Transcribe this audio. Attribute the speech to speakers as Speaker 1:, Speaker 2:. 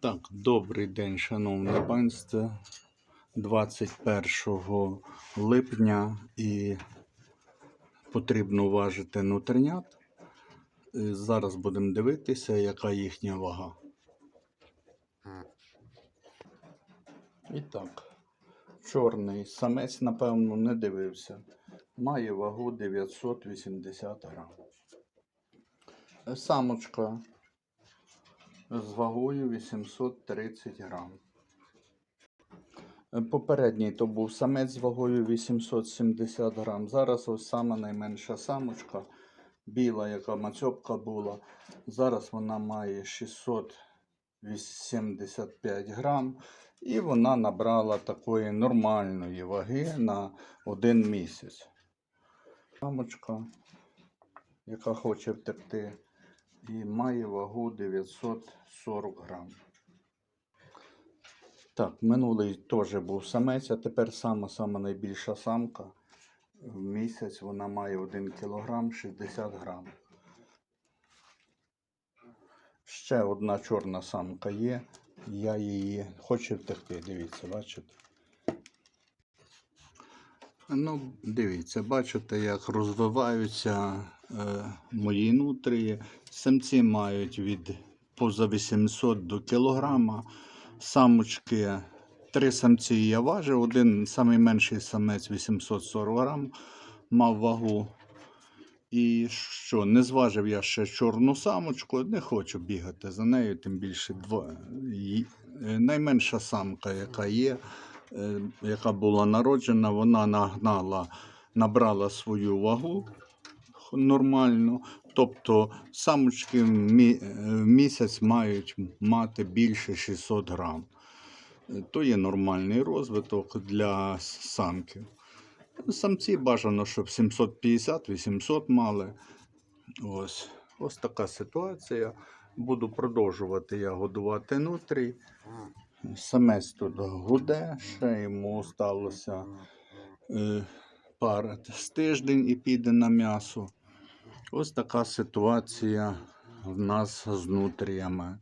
Speaker 1: Так, добрий день, шановне панство. 21 липня і потрібно важити нутринят. Е, Зараз будемо дивитися, яка їхня вага. І так, чорний самець, напевно, не дивився. Має вагу 980 грам. Е, Самочка з вагою 830 грам. Е, Попередній то був самець з вагою 870 грам. Зараз ось сама найменша самочка, біла, яка мацьопка була. Зараз вона має 685 грам. І вона набрала такої нормальної ваги на один місяць. Самочка, яка хоче втекти, і має вагу 940 грам. Так, минулий теж був самець, а тепер сама сама найбільша самка. В місяць вона має 1 кг 60 грам. Ще одна чорна самка є. Я її хочу втекти. Дивіться, бачите? Ну, дивіться, бачите, як розвиваються мої нутрії. Самці мають від поза 800 до кілограма. Самочки, три самці я важив, один найменший самець 840 грам мав вагу. І що, не зважив я ще чорну самочку, не хочу бігати за нею, тим більше два. Е, Найменша самка, яка є, е, яка була народжена, вона нагнала, набрала свою вагу нормально. Тобто самочки е, в місяць мають мати більше 600 грам. То є нормальний розвиток для с- самки. Самці бажано, щоб 750-800 мали. Ось. Ось така ситуація. Буду продовжувати я годувати нутрій. Самець тут гуде, ще йому сталося е, пара з тиждень і піде на м'ясо. Ось така ситуація в нас з нутріями.